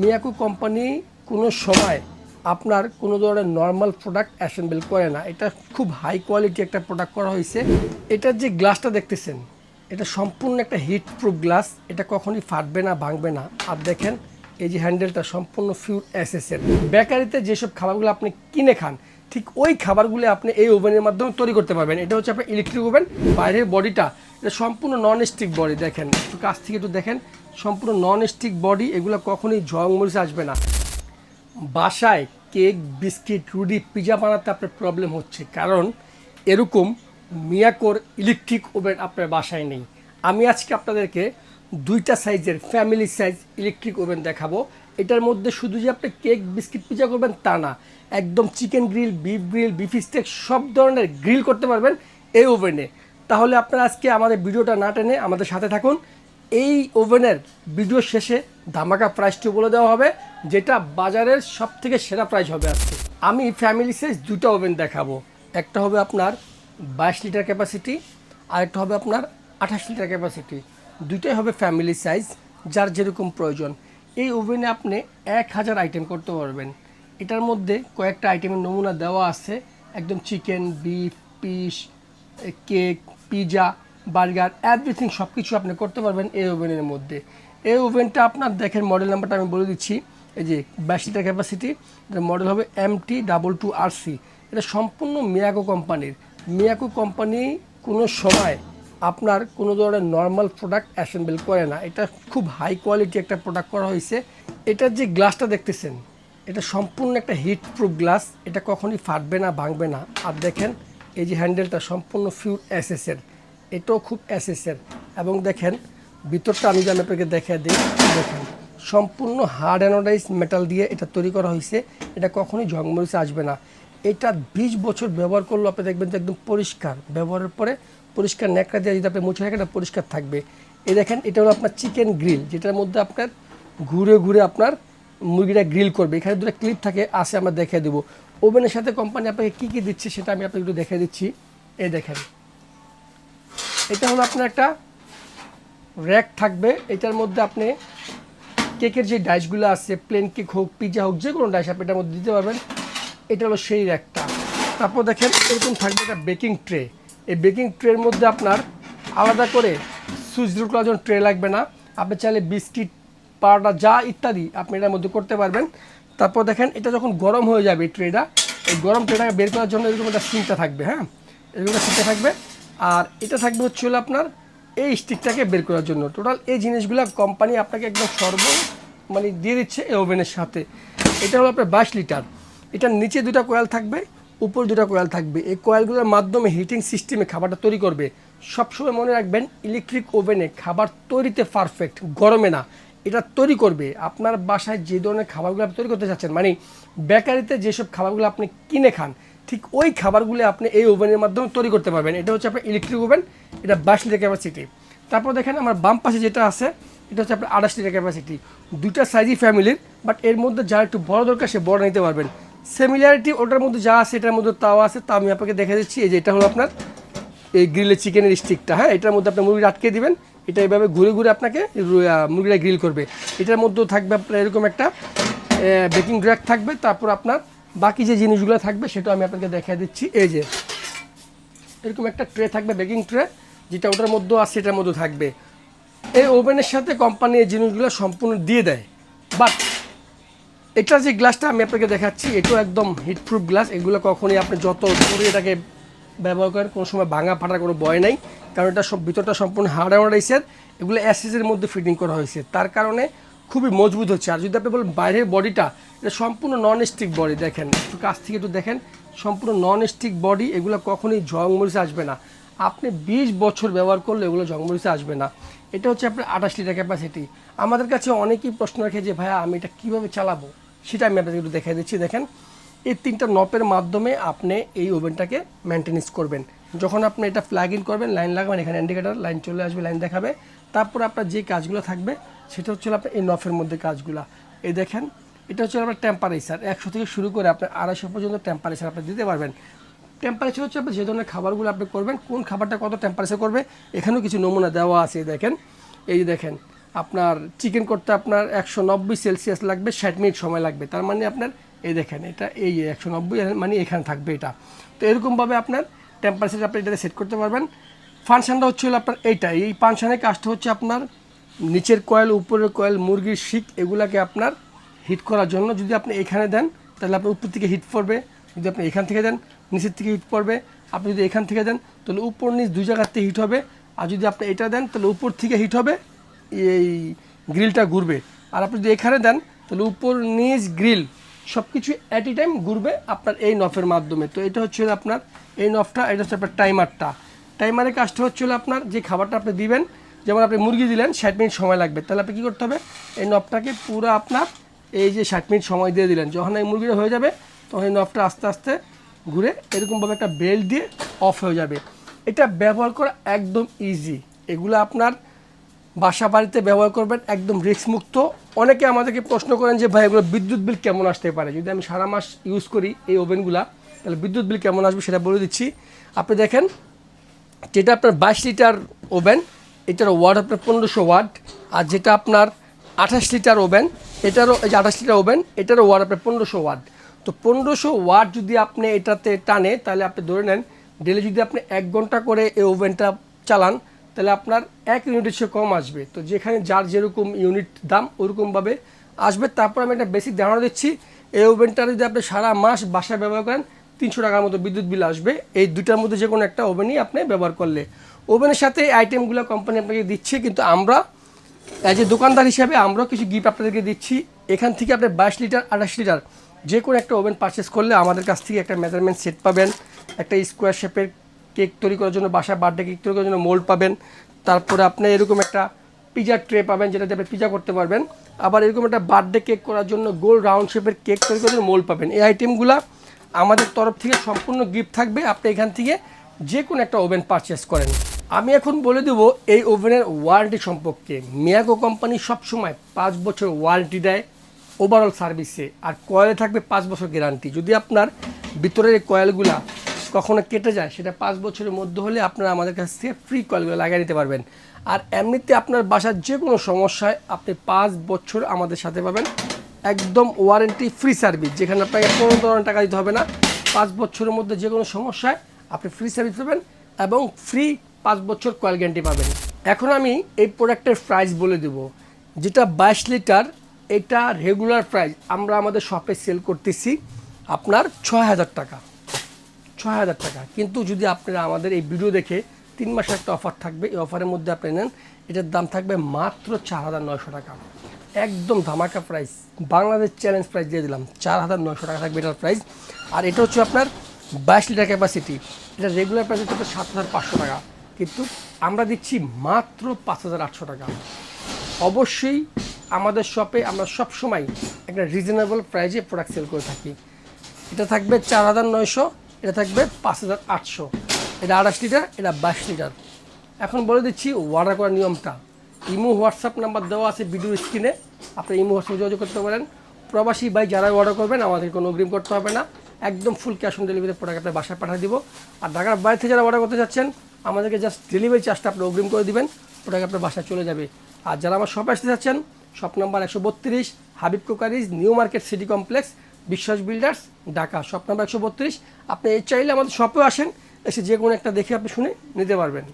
Miyako company কোনো সময় আপনার কোনো ধরনের নর্মাল প্রোডাক্ট অ্যাসেম্বল করে না। এটা খুব হাই কোয়ালিটি একটা প্রোডাক্ট করা হয়েছে। এটার যে গ্লাসটা দেখতেছেন, এটা সম্পূর্ণ একটা হিট প্রুফ গ্লাস এটা কখনই ফাটবে না, ভাঙবে না। আর দেখেন, এই যে হ্যান্ডেলটা সম্পূর্ণ ফিউর এসএসের বেকারিতে যেসব খাবারগুলো আপনি কিনে খান, ঠিক ওই খাবারগুলো আপনি এই ওভেনের মাধ্যমে তৈরি করতে পারবেন। এটা হচ্ছে আপনার ইলেকট্রিক ওভেন বাইরের বডিটা এটা সম্পূর্ণ নন স্টিক বডি দেখেন। একটু কাছ থেকে একটু দেখেন সম্পূর্ণ নন স্টিক বডি এগুলো কখনোই জং মরিচ আসবে না। বাসায় কেক, বিস্কিট, রুটি, পিজা বানাতে আপনার প্রবলেম হচ্ছে। কারণ এরকম মিয়াকোর ইলেকট্রিক ওভেন আপনার বাসায় নেই। আমি আজকে আপনাদেরকে দুইটা সাইজের ফ্যামিলি সাইজ ইলেকট্রিক ওভেন দেখাবো। এটার মধ্যে শুধু যে আপনি কেক, বিস্কিট, পিজা করবেন তা না, একদম chicken grill beef grill beef steak সব ধরনের গ্রিল করতে পারবেন এই ওভেনে তাহলে আপনারা আজকে আমাদের ভিডিওটা না টেনে আমাদের সাথে থাকুন। এই ওভেনের ভিডিও শেষে ধামাকা প্রাইসটি বলে দেওয়া হবে, যেটা বাজারের সব থেকে সেরা প্রাইস হবে আজকে। আমি ফ্যামিলি সাইজ দুটো ওভেন দেখাবো। একটা হবে আপনার বাইশ লিটার ক্যাপাসিটি আর একটা হবে আপনার আঠাশ লিটার ক্যাপাসিটি দুটোই হবে ফ্যামিলি সাইজ যার যেরকম প্রয়োজন। এই ওভেনে আপনি এক হাজার আইটেম করতে পারবেন। এটার মধ্যে কয়েকটা আইটেমের নমুনা দেওয়া আছে। একদম chicken beef piece cake pizza burger everything সব কিছু আপনি করতে পারবেন এই ওভেনের মধ্যে। এই ওভেনটা আপনার দেখেন মডেল নাম্বারটা আমি বলে দিচ্ছি। এই যে বাইশ লিটার ক্যাপাসিটি এটার মডেল হবে M T double two R C এটা সম্পূর্ণ মিয়াকো কোম্পানির মিয়াকো কোম্পানি কোনো সময় আপনার কোনো ধরনের নর্মাল প্রোডাক্ট অ্যাসেম্বল করে না। এটা খুব হাই কোয়ালিটি একটা প্রোডাক্ট করা হয়েছে। এটার যে গ্লাসটা দেখতেছেন, এটা সম্পূর্ণ একটা হিট প্রুফ গ্লাস এটা কখনই ফাটবে না, ভাঙবে না। আর দেখেন, এই যে হ্যান্ডেলটা সম্পূর্ণ ফিউর এসএসের এটাও খুব অ্যাসেসের এবং দেখেন, ভিতরটা আমি যেন আপনাকে দেখে দিই। দেখেন, সম্পূর্ণ হার্ড অ্যানোডাইজ মেটাল দিয়ে এটা তৈরি করা হয়েছে। এটা কখনোই ঝংমরিচে আসবে না। এটা বিশ বছর ব্যবহার করলে আপনি দেখবেন যে একদম পরিষ্কার। ব্যবহারের পরে পরিষ্কার ন্যাকড়া দিয়ে যদি আপনি মুছে রাখেন, এটা পরিষ্কার থাকবে। এই দেখেন, এটা হলো আপনার চিকেন গ্রিল যেটার মধ্যে আপনার ঘুরে ঘুরে আপনার মুরগিটা গ্রিল করবে। এখানে দুটো ক্লিপ থাকে আসে আমরা দেখে দেবো। ওভেনের সাথে কোম্পানি আপনাকে কী কী দিচ্ছে সেটা আমি আপনাকে একটু দেখে দিচ্ছি। এই দেখেন এটা হলো আপনার একটা র্যাক থাকবে। এটার মধ্যে আপনি কেকের যে ডাইসগুলো আছে প্লেন কেক হোক পিজা হোক, যে কোনো ডাইস আপনি এটার মধ্যে দিতে পারবেন। এটা হলো সেই র্যাকটা তারপর দেখেন, এরকম থাকবে একটা বেকিং ট্রে এই বেকিং ট্রের মধ্যে আপনার আলাদা করে সুইচ রুট করার জন্য ট্রে লাগবে না। আপনি চাইলে বিস্কিট পাউডা যা ইত্যাদি আপনি এটার মধ্যে করতে পারবেন। তারপর দেখেন, এটা যখন গরম হয়ে যাবে ট্রেটা এই গরম ট্রেটাকে বের করার জন্য এরকম একটা সিনটা থাকবে হ্যাঁ? এরকম একটা সিনটা থাকবে। আর এটা থাকবে হচ্ছে হলো আপনার এই স্টিকটাকে বের করার জন্য। টোটাল এই জিনিসগুলো কোম্পানি আপনাকে একদম সর্ব মানে দিয়ে দিচ্ছে এই ওভেনের সাথে। এটা হলো আপনার বাইশ লিটার। এটার নিচে দুটা কোয়াল থাকবে, উপর দুটা কোয়াল থাকবে। এই কোয়ালগুলোর মাধ্যমে হিটিং সিস্টেমে খাবারটা তৈরি করবে। সবসময় মনে রাখবেন ইলেকট্রিক ওভেনে খাবার তৈরিতে পারফেক্ট গরমে না। এটা তৈরি করবে। আপনার বাসায় যে ধরনের খাবারগুলো আপনি তৈরি করতে চাচ্ছেন মানে বেকারিতে যেসব খাবারগুলো আপনি কিনে খান ঠিক ওই খাবারগুলি আপনি এই ওভেনের মাধ্যমে তৈরি করতে পারবেন। এটা হচ্ছে আপনার ইলেকট্রিক ওভেন এটা বাইশ লিটার ক্যাপাসিটি তারপর দেখেন আমার বাম পাশে যেটা আছে, এটা হচ্ছে আপনার আঠাশ লিটার ক্যাপাসিটি দুইটা সাইজই ফ্যামিলির বাট এর মধ্যে যা একটু বড় দরকার, সে বড় নিতে পারবেন। সিমিলারিটি ওটার মধ্যে যা আছে, এটার মধ্যে তাও আছে, তা আমি আপনাকে দেখে দিচ্ছি। এই যে এটা হলো আপনার এই গ্রিলের চিকেনের স্টিকটা হ্যাঁ? এটার মধ্যে আপনি মুরগি আটকে দিবেন। এটা এইভাবে ঘুরে ঘুরে আপনাকে মুরগিটা গ্রিল করবে। এটার মধ্যেও থাকবে আপনার এরকম একটা বেকিং র্যাক থাকবে। তারপর আপনার বাকি যে জিনিসগুলো থাকবে সেটা আমি আপনাকে দেখিয়ে দিচ্ছি। এই যে, এরকম একটা ট্রে থাকবে বেকিং ট্রে যেটা ওটার মধ্যেও আছে এটার মধ্যে থাকবে। এই ওভেনের সাথে কোম্পানি এই জিনিসগুলো সম্পূর্ণ দিয়ে দেয়। বাট এটা যে গ্লাসটা আমি আপনাকে দেখাচ্ছি, এটাও একদম হিটপ্রুফ গ্লাস এগুলো কখনই আপনি যত করে এটাকে ব্যবহার করেন, কোনো সময় ভাঙা ফাটার কোনো ভয় নাই। কারণ এটা সব ভিতরটা সম্পূর্ণ হার্ড অ্যান্ডাইসের এগুলো অ্যাসেসের মধ্যে ফিটিং করা হয়েছে। তার কারণে খুবই মজবুত হচ্ছে। আর যদি আপনি বলেন বাইরের বডিটা, এটা সম্পূর্ণ নন স্টিক বডি দেখেন। একটু কাছ থেকে একটু দেখেন, সম্পূর্ণ নন স্টিক বডি এগুলো কখনোই জং মরিচে আসবে না। আপনি বিশ বছর ব্যবহার করলে এগুলো জং মরিচে আসবে না। এটা হচ্ছে আপনার আঠাশ লিটার ক্যাপাসিটি আমাদের কাছে অনেকেই প্রশ্ন রাখে যে, ভাইয়া, আমি এটা কীভাবে চালাবো? সেটা আমি আপনাকে একটু দেখাই দিচ্ছি। দেখেন, এই তিনটা নপের মাধ্যমে আপনি এই ওভেনটাকে মেনটেনেন্স করবেন। যখন আপনি এটা প্লাগ ইন করবেন, লাইন লাগাবেন, এখানে ইন্ডিকেটার লাইন চলে আসবে, লাইন দেখাবে। তারপর আপনার যে কাজগুলো থাকবে সেটা হচ্ছে আপনার এই নফের মধ্যে কাজগুলা। এই দেখেন, এটা হচ্ছে আপনার টেম্পারেচার একশো থেকে শুরু করে আপনার আড়াইশো পর্যন্ত টেম্পারেচার আপনি দিতে পারবেন। টেম্পারেচার হচ্ছে আপনি যে ধরনের খাবারগুলো আপনি করবেন, কোন খাবারটা কত টেম্পারেচার করবে, এখানেও কিছু নমুনা দেওয়া আছে দেখেন। এই যে দেখেন, আপনার চিকেন করতে আপনার একশো নব্বই সেলসিয়াস লাগবে, ষাট মিনিট সময় লাগবে। তার মানে আপনার এই দেখেন, এটা এই একশো নব্বই মানে এখানে থাকবে এটা। তো এরকমভাবে আপনার টেম্পারেচার আপনি এটাতে সেট করতে পারবেন। ফাংশনটা হচ্ছে হলো আপনার এইটা, এই ফাংশানের কাজটা হচ্ছে আপনার নিচের কয়েল, উপরের কয়েল, মুরগির শিক, এগুলাকে আপনার হিট করার জন্য যদি আপনি এখানে দেন, তাহলে আপনার উপর থেকে হিট পড়বে। যদি আপনি এখান থেকে দেন, নিচের থেকে হিট পড়বে। আপনি যদি এখান থেকে দেন, তাহলে উপর নিচ দুই জায়গাতে হিট হবে। আর যদি আপনি এটা দেন, তাহলে উপর থেকে হিট হবে, এই গ্রিলটা ঘুরবে। আর আপনি যদি এখানে দেন, তাহলে উপর নিচ গ্রিল সব কিছু অ্যাট এ টাইম ঘুরবে আপনার এই নফের মাধ্যমে। তো এটা হচ্ছে আপনার এই নফটা এটা হচ্ছে আপনার টাইমারটা টাইমারের কাজটা হচ্ছে আপনার যে খাবারটা আপনি দিবেন যেমন আপনি মুরগি দিলেন, ষাট মিনিট সময় লাগবে। তাহলে আপনি কী করতে হবে? এই নবটাকে পুরো আপনার এই যে ষাট মিনিট সময় দিয়ে দিলেন। যখন এই মুরগিটা হয়ে যাবে, তখন এই নবটা আস্তে আস্তে ঘুরে এরকমভাবে একটা বেল্ট দিয়ে অফ হয়ে যাবে। এটা ব্যবহার করা একদম ইজি এগুলো আপনার বাসা বাড়িতে ব্যবহার করবেন, একদম রিস্ক মুক্ত। অনেকে আমাদেরকে প্রশ্ন করেন যে, ভাই, এগুলো বিদ্যুৎ বিল কেমন আসতে পারে? যদি আমি সারা মাস ইউজ করি এই ওভেনগুলা, তাহলে বিদ্যুৎ বিল কেমন আসবে সেটা বলে দিচ্ছি। আপনি দেখেন, যেটা আপনার বাইশ লিটার ওভেন এটার ওয়াট আপনার পনেরোশো ওয়াট, আর যেটা আপনার আঠাশ লিটার ওভেন, এটারও এই যে আঠাশ লিটার ওভেন, এটারও ওয়াট আপনার পনেরোশো ওয়াট। তো পনেরোশো ওয়াট যদি আপনি এটাতে টানে, তাহলে আপনি ধরে নেন ডেলি যদি আপনি এক ঘণ্টা করে এই ওভেনটা চালান, তাহলে আপনার এক ইউনিটের চেয়ে কম আসবে। তো যেখানে যার যেরকম ইউনিট দাম, ওরকমভাবে আসবে। তারপর আমি একটা বেসিক ধারণা দিচ্ছি, এই ওভেনটা যদি আপনি সারা মাস বাসায় ব্যবহার করেন, তিনশো টাকার মতো বিদ্যুৎ বিল আসবে। এই দুটার মধ্যে যে কোনো একটা ওভেনই আপনি ব্যবহার করলে। ওভেনের সাথে এই আইটেমগুলো কোম্পানি আপনাকে দিচ্ছে, কিন্তু আমরা অ্যাজ এ দোকানদার হিসাবে আমরাও কিছু গিফট আপনাদেরকে দিচ্ছি। এখান থেকে আপনি বাইশ লিটার আঠাশ লিটার যে কোনো একটা ওভেন পারচেস করলে আমাদের কাছ থেকে একটা মেজারমেন্ট সেট পাবেন, একটা স্কোয়ার শেপের কেক তৈরি করার জন্য, বাসায় বার্থডে কেক তৈরি করার জন্য মোল্ড পাবেন। তারপরে আপনি এরকম একটা পিজার ট্রে পাবেন, যেটাতে আপনি পিজা করতে পারবেন। আবার এরকম একটা বার্থডে কেক করার জন্য গোল রাউন্ড শেপের কেক তৈরি করার জন্য মোল্ড পাবেন। এই আইটেমগুলো আমাদের তরফ থেকে সম্পূর্ণ গিফট থাকবে। আপনি এখান থেকে যে কোনো একটা ওভেন পারচেস করেন। আমি এখন বলে দেবো এই ওভেনের ওয়ারেন্টি সম্পর্কে। মিয়াগো কোম্পানি সবসময় পাঁচ বছর ওয়ারেন্টি দেয় ওভারঅল সার্ভিসে, আর কয়েলে থাকবে পাঁচ বছর গ্যারান্টি। যদি আপনার ভিতরের কয়েলগুলা কখনো কেটে যায়, সেটা পাঁচ বছরের মধ্যে হলে আপনারা আমাদের কাছ থেকে ফ্রি কয়েলগুলো লাগিয়ে নিতে পারবেন। আর এমনিতে আপনার বাসার যে কোনো সমস্যায় আপনি পাঁচ বছর আমাদের সাথে পাবেন একদম ওয়ারেন্টি ফ্রি সার্ভিস যেখানে আপনাকে কোনো ধরনের টাকা দিতে হবে না। পাঁচ বছরের মধ্যে যে কোনো সমস্যায় আপনি ফ্রি সার্ভিস পাবেন এবং ফ্রি পাঁচ বছর কয়েল গ্যারান্টি পাবেন। এখন আমি এই প্রোডাক্টের প্রাইস বলে দেব, যেটা বাইশ লিটার, এটা রেগুলার প্রাইস আমরা আমাদের শপে সেল করতেছি আপনার ছয় হাজার টাকা। ছয় হাজার টাকা। কিন্তু যদি আপনারা আমাদের এই ভিডিও দেখে তিন মাসের একটা অফার থাকবে, এই অফারের মধ্যে আপনি নেন, এটার দাম থাকবে মাত্র চার হাজার নয়শো টাকা। একদম ধামাকা প্রাইস বাংলাদেশ চ্যালেঞ্জ প্রাইস দিয়ে দিলাম, চার হাজার নয়শো টাকা থাকবে এটার প্রাইস আর এটা হচ্ছে আপনার বাইশ লিটার ক্যাপাসিটি এটা রেগুলার প্রাইস হচ্ছে সাত হাজার পাঁচশো টাকা। কিন্তু আমরা দিচ্ছি মাত্র পাঁচ হাজার আটশো টাকা। অবশ্যই আমাদের শপে আমরা সব সময় একটা রিজনেবল প্রাইজে প্রোডাক্ট সেল করে থাকি। এটা থাকবে চার হাজার নয়শো, এটা থাকবে পাঁচ হাজার আটশো। এটা আঠাশ লিটার এটা বাইশ লিটার এখন বলে দিচ্ছি অর্ডার করার নিয়মটা। ইমো হোয়াটসঅ্যাপ নাম্বার দেওয়া আছে ভিডিও স্ক্রিনে। আপনি ইমো হোয়াটসঅ্যাপে যোগাযোগ করতে পারেন। প্রবাসী ভাই যারা অর্ডার করবেন আমাদের কোনো অগ্রিম করতে হবে না। একদম full cash on delivery product আপনার বাসায় পাঠিয়ে দিব। আর ঢাকার বাইরে থেকে যারা অর্ডার করতে চাচ্ছেন আমাদেরকে জাস্ট ডেলিভারি চার্জটা আপনি অগ্রিম করে দিবেন, ওটাকে আপনার বাসায় চলে যাবে। আর যারা আমার শপে আসতে চাচ্ছেন শপ নাম্বার একশো বত্রিশ Habib crockeries new market city complex Biswas builders Dhaka shop number একশো বত্রিশ। আপনি চাইলে আমাদের শপেও আসেন, এসে যে কোনো একটা দেখে আপনি শুনে নিতে পারবেন।